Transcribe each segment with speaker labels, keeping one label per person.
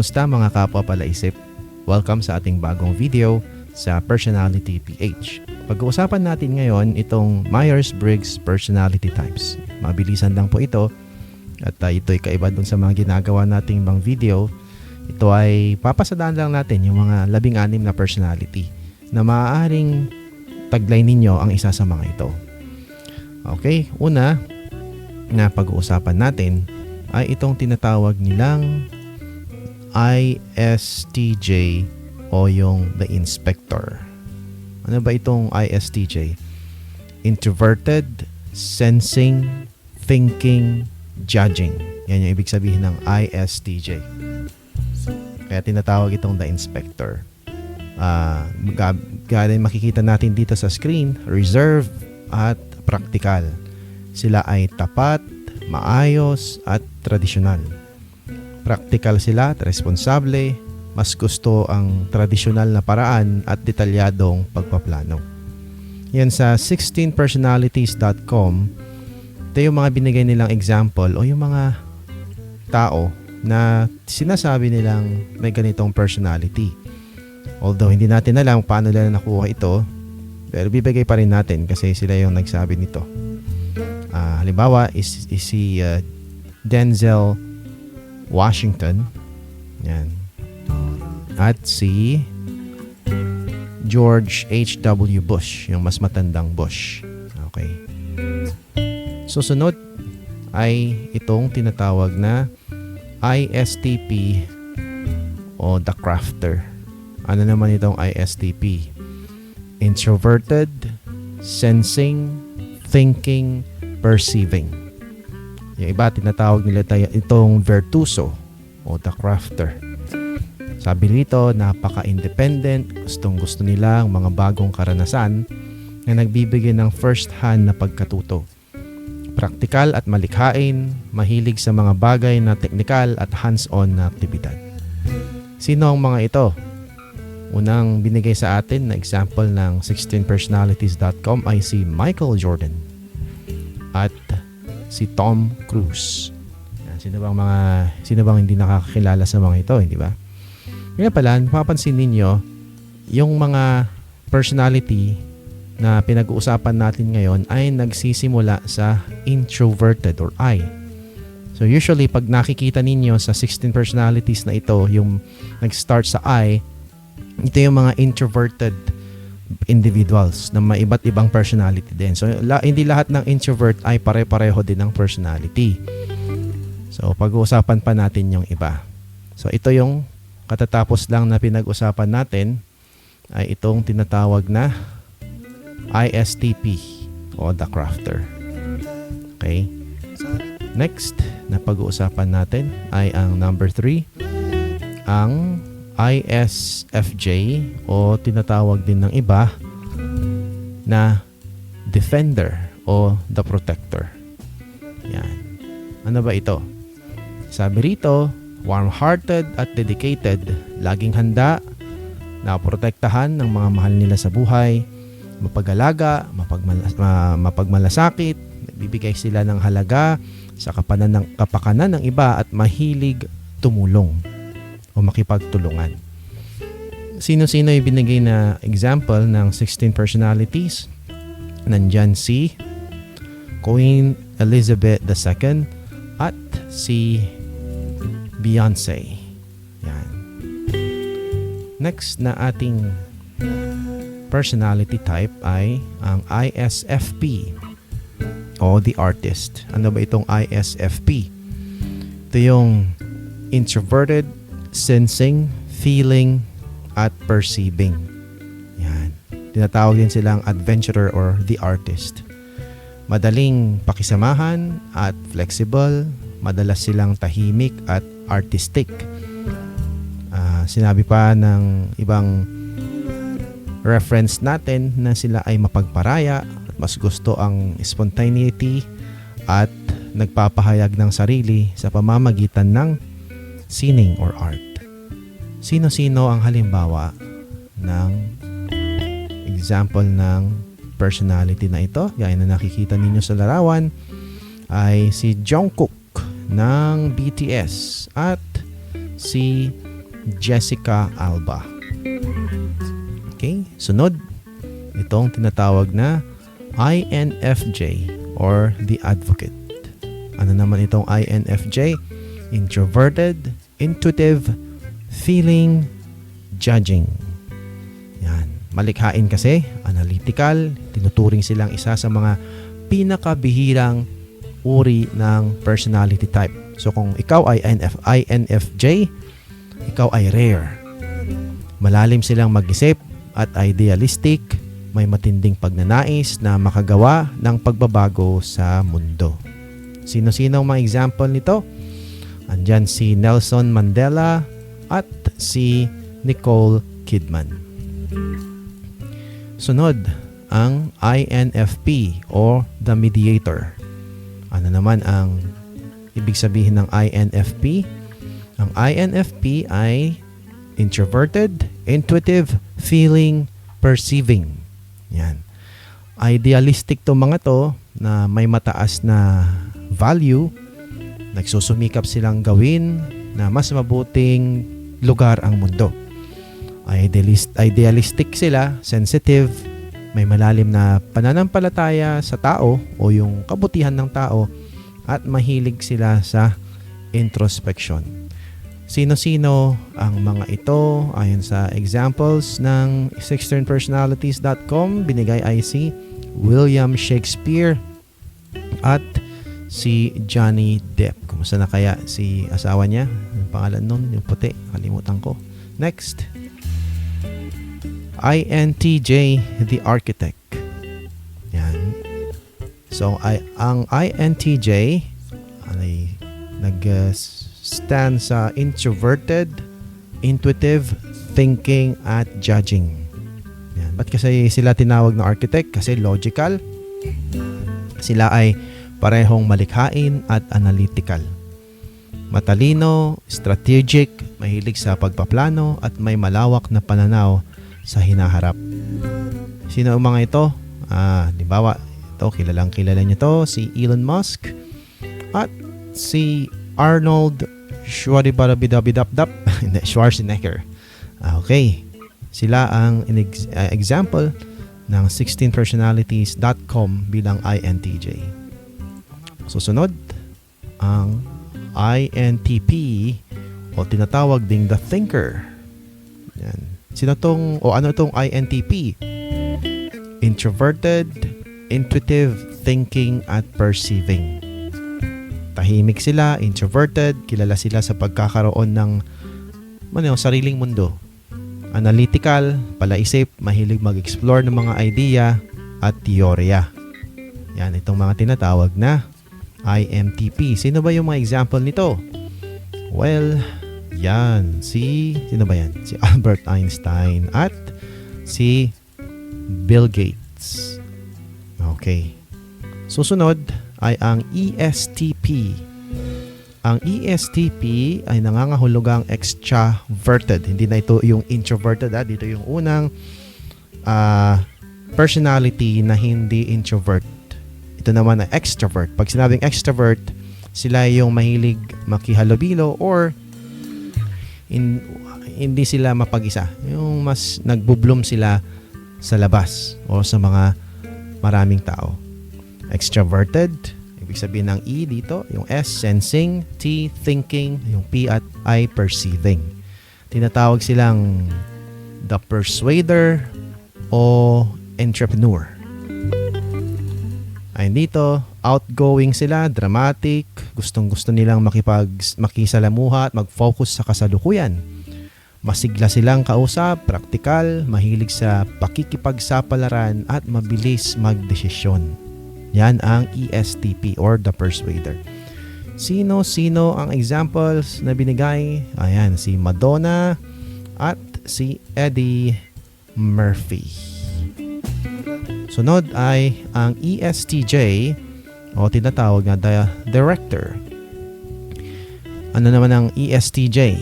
Speaker 1: Kamusta mga kapwa palaisip? Welcome sa ating bagong video sa Personality PH. Pag-uusapan natin ngayon itong Myers-Briggs Personality Types. Mabilisan lang po ito at uh, ito'y kaiba dun sa mga ginagawa nating bang video. Ito ay papasadaan lang natin yung mga labing-anim na personality na maaaring taglay ninyo ang isa sa mga ito. Okay, una na pag-uusapan natin ay itong tinatawag nilang ISTJ o yung the inspector. Ano ba itong ISTJ? Introverted, sensing, thinking, judging. Yan yung ibig sabihin ng ISTJ. Kaya tinatawag itong the inspector. Uh, gaya makikita natin dito sa screen, reserve at practical. Sila ay tapat, maayos at tradisyonal Praktikal sila at responsable, mas gusto ang tradisyonal na paraan at detalyadong pagpaplano. Yan sa 16personalities.com, ito yung mga binigay nilang example o yung mga tao na sinasabi nilang may ganitong personality. Although hindi natin alam paano nila nakuha ito, pero bibigay pa rin natin kasi sila yung nagsabi nito. Uh, halimbawa is, is si uh, Denzel Washington. Yan. At si George H.W. Bush, yung mas matandang Bush. Okay. Susunod ay itong tinatawag na ISTP o the crafter. Ano naman itong ISTP? Introverted, sensing, thinking, perceiving. Yung iba tinatawag nila tayo itong virtuoso o the crafter. Sabi nito, napaka-independent, gustong gusto nila ang mga bagong karanasan na nagbibigay ng first-hand na pagkatuto. Praktikal at malikhain, mahilig sa mga bagay na teknikal at hands-on na aktibidad. Sino ang mga ito? Unang binigay sa atin na example ng 16personalities.com ay si Michael Jordan. At si Tom Cruise. Sino bang mga sino bang hindi nakakakilala sa mga ito, hindi ba? Kaya pala, mapapansin ninyo yung mga personality na pinag-uusapan natin ngayon ay nagsisimula sa introverted or I. So usually pag nakikita ninyo sa 16 personalities na ito, yung nag-start sa I, ito yung mga introverted individuals na may iba't ibang personality din. So, la, hindi lahat ng introvert ay pare-pareho din ng personality. So, pag-uusapan pa natin yung iba. So, ito yung katatapos lang na pinag-usapan natin ay itong tinatawag na ISTP o the crafter. Okay? Next na pag-uusapan natin ay ang number 3, ang ISFJ o tinatawag din ng iba na defender o the protector. Yan. Ano ba ito? Sabi rito, warm-hearted at dedicated, laging handa na protektahan ng mga mahal nila sa buhay, mapag-alaga, mapagmalas, mapagmalasakit, bibigay sila ng halaga sa kapanan ng, kapakanan ng iba at mahilig tumulong o makipagtulungan. Sino-sino yung binigay na example ng 16 personalities? Nandyan si Queen Elizabeth II at si Beyonce. Yan. Next na ating personality type ay ang ISFP o the artist. Ano ba itong ISFP? Ito yung introverted, sensing, feeling, at perceiving. Yan. Tinatawag din silang adventurer or the artist. Madaling pakisamahan at flexible, madalas silang tahimik at artistic. Uh, sinabi pa ng ibang reference natin na sila ay mapagparaya at mas gusto ang spontaneity at nagpapahayag ng sarili sa pamamagitan ng sining or art. Sino-sino ang halimbawa ng example ng personality na ito? Gaya na nakikita ninyo sa larawan ay si Jungkook ng BTS at si Jessica Alba. Okay, sunod. Itong tinatawag na INFJ or the advocate. Ano naman itong INFJ? Introverted, intuitive, feeling, judging. Yan. Malikhain kasi, analytical, tinuturing silang isa sa mga pinakabihirang uri ng personality type. So kung ikaw ay INF, INFJ, ikaw ay rare. Malalim silang mag-isip at idealistic, may matinding pagnanais na makagawa ng pagbabago sa mundo. Sino-sino mga example nito? Andyan si Nelson Mandela at si Nicole Kidman. Sunod, ang INFP or the mediator. Ano naman ang ibig sabihin ng INFP? Ang INFP ay introverted, intuitive, feeling, perceiving. Yan. Idealistic to mga to na may mataas na value. Nagsusumikap silang gawin na mas mabuting lugar ang mundo. Idealist, idealistic sila, sensitive, may malalim na pananampalataya sa tao o yung kabutihan ng tao at mahilig sila sa introspection. Sino-sino ang mga ito ayon sa examples ng 16personalities.com binigay ay si William Shakespeare at si Johnny Depp. Kumusta na kaya si asawa niya? Yung pangalan nun, yung puti. Kalimutan ko. Next. INTJ, the architect. Yan. So, ay, ang INTJ ay nag-stand sa introverted, intuitive, thinking, at judging. Yan. Ba't kasi sila tinawag na architect? Kasi logical. Sila ay parehong malikhain at analytical. Matalino, strategic, mahilig sa pagpaplano at may malawak na pananaw sa hinaharap. Sino ang mga ito? Ah, di ba? Ito, kilalang kilala niyo to, si Elon Musk at si Arnold Schwarzenegger. Schwarzenegger. Ah, okay. Sila ang uh, example ng 16personalities.com bilang INTJ. Susunod, ang INTP o tinatawag ding the thinker. Yan. Sino tong o ano tong INTP? Introverted, intuitive, thinking at perceiving. Tahimik sila, introverted, kilala sila sa pagkakaroon ng ano, sariling mundo. Analytical, palaisip, mahilig mag-explore ng mga idea at teorya. Yan, itong mga tinatawag na IMTP. Sino ba yung mga example nito? Well, yan. Si, sino ba yan? Si Albert Einstein at si Bill Gates. Okay. Susunod ay ang ESTP. Ang ESTP ay nangangahulugang extraverted. Hindi na ito yung introverted. Ha? Dito yung unang ah, personality na hindi introvert. Ito naman ay extrovert. Pag sinabing extrovert, sila yung mahilig makihalubilo or in, hindi sila mapag-isa. Yung mas nagbubloom sila sa labas o sa mga maraming tao. Extroverted, ibig sabihin ng E dito, yung S, sensing, T, thinking, yung P at I, perceiving. Tinatawag silang the persuader o entrepreneur. Ay dito, outgoing sila, dramatic, gustong gusto nilang makipag, makisalamuha at mag-focus sa kasalukuyan. Masigla silang kausap, praktikal, mahilig sa pakikipagsapalaran at mabilis magdesisyon. Yan ang ESTP or the persuader. Sino-sino ang examples na binigay? Ayan, si Madonna at si Eddie Murphy. Sunod ay ang ESTJ o tinatawag na the director. Ano naman ang ESTJ?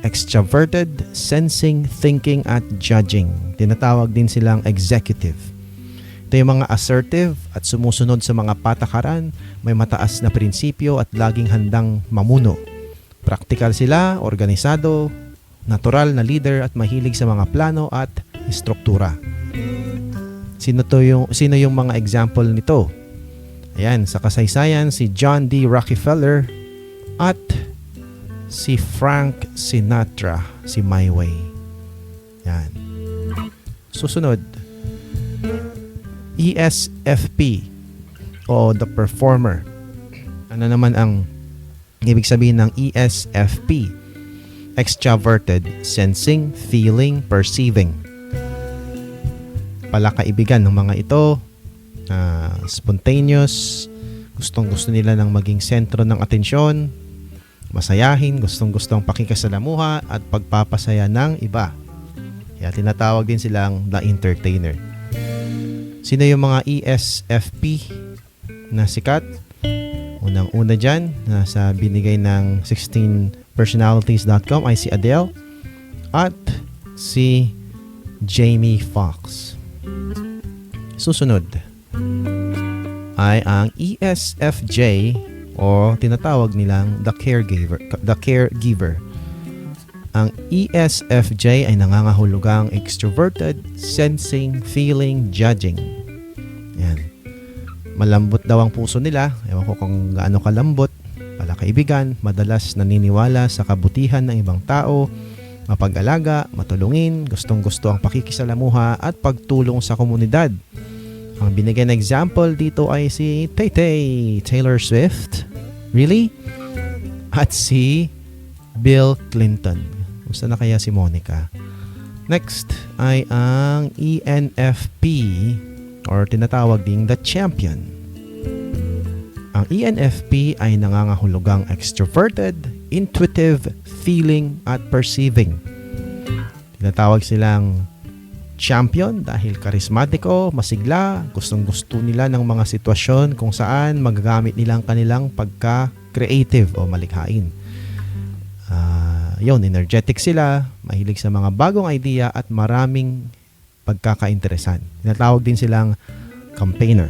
Speaker 1: Extroverted, sensing, thinking at judging. Tinatawag din silang executive. Ito yung mga assertive at sumusunod sa mga patakaran, may mataas na prinsipyo at laging handang mamuno. Praktikal sila, organisado, natural na leader at mahilig sa mga plano at struktura. Sino to yung sino yung mga example nito? Ayan, sa kasaysayan si John D. Rockefeller at si Frank Sinatra, si My Way. Yan. Susunod, ESFP o The Performer. Ano naman ang ibig sabihin ng ESFP? Extroverted, sensing, feeling, perceiving. Palakaibigan ng mga ito, ah, spontaneous, gustong gusto nila ng maging sentro ng atensyon, masayahin, gustong gustong pakikasalamuha at pagpapasaya ng iba. Kaya tinatawag din silang the entertainer. Sino yung mga ESFP na sikat? Unang-una dyan, nasa binigay ng 16personalities.com ay si Adele at si Jamie Foxx. Susunod ay ang ESFJ o tinatawag nilang the caregiver. The caregiver. Ang ESFJ ay nangangahulugang extroverted, sensing, feeling, judging. Yan. Malambot daw ang puso nila. Ewan ko kung gaano kalambot. Palakaibigan, madalas naniniwala sa kabutihan ng ibang tao, mapag-alaga, matulungin, gustong-gusto ang pakikisalamuha at pagtulong sa komunidad. Ang binigyan na example dito ay si Tay Tay, Taylor Swift. Really? At si Bill Clinton. Gusto na kaya si Monica? Next ay ang ENFP or tinatawag ding the champion. Ang ENFP ay nangangahulugang extroverted, intuitive, feeling at perceiving. Tinatawag silang champion dahil karismatiko, masigla, gustong gusto nila ng mga sitwasyon kung saan magagamit nila ang kanilang pagka-creative o malikhain. Ah, yun, energetic sila, mahilig sa mga bagong idea at maraming pagkakainteresan. Tinatawag din silang campaigner.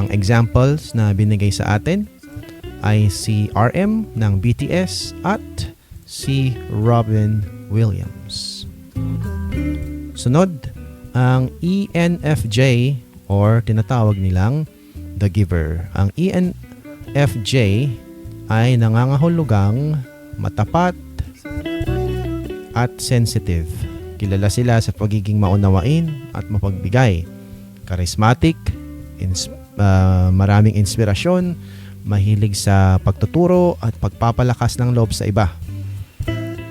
Speaker 1: Ang examples na binigay sa atin ay si RM ng BTS at si Robin Williams. Sunod, ang ENFJ or tinatawag nilang The Giver. Ang ENFJ ay nangangahulugang matapat at sensitive. Kilala sila sa pagiging maunawain at mapagbigay. Charismatic, ins- ah, maraming inspirasyon, mahilig sa pagtuturo at pagpapalakas ng loob sa iba.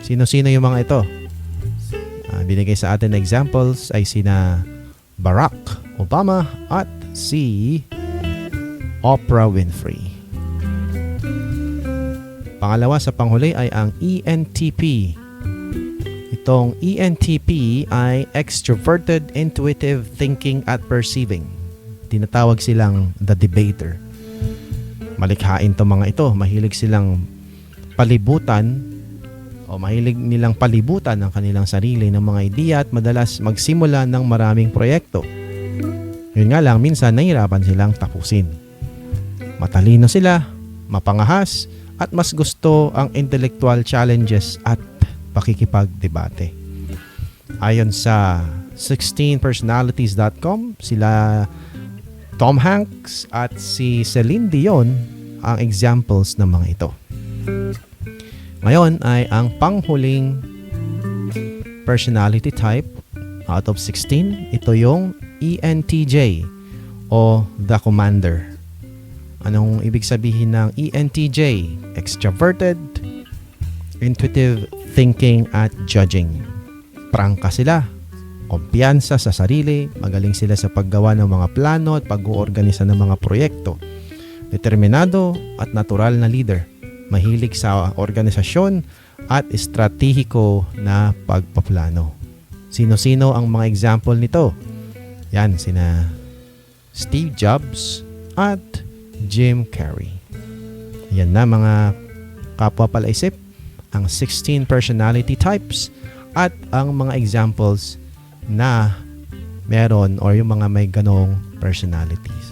Speaker 1: Sino-sino yung mga ito? Binigay sa atin na examples ay sina Barack Obama at si Oprah Winfrey. Pangalawa sa panghuli ay ang ENTP. Itong ENTP ay extroverted, intuitive thinking at perceiving. Tinatawag silang the debater. Malikhain to mga ito. Mahilig silang palibutan o mahilig nilang palibutan ang kanilang sarili ng mga ideya at madalas magsimula ng maraming proyekto. Yun nga lang, minsan nahirapan silang tapusin. Matalino sila, mapangahas, at mas gusto ang intellectual challenges at pakikipagdebate. Ayon sa 16personalities.com, sila Tom Hanks at si Celine Dion ang examples ng mga ito. Ngayon ay ang panghuling personality type out of 16. Ito yung ENTJ o the commander. Anong ibig sabihin ng ENTJ? Extroverted, intuitive thinking at judging. Prangka sila, kumpiyansa sa sarili, magaling sila sa paggawa ng mga plano at pag-uorganisa ng mga proyekto. Determinado at natural na leader. Mahilig sa organisasyon at estratehiko na pagpaplano. Sino-sino ang mga example nito? Yan, sina Steve Jobs at Jim Carrey. Yan na mga kapwa palaisip, ang 16 personality types at ang mga examples na meron or yung mga may ganong personalities.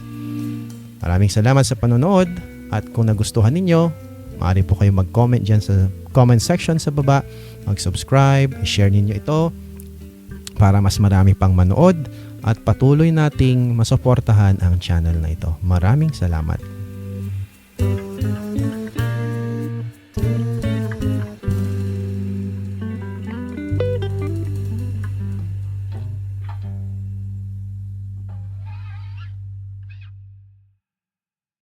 Speaker 1: Maraming salamat sa panonood at kung nagustuhan ninyo, Maaari po kayo mag-comment dyan sa comment section sa baba, mag-subscribe, share ninyo ito para mas marami pang manood at patuloy nating masuportahan ang channel na ito. Maraming salamat.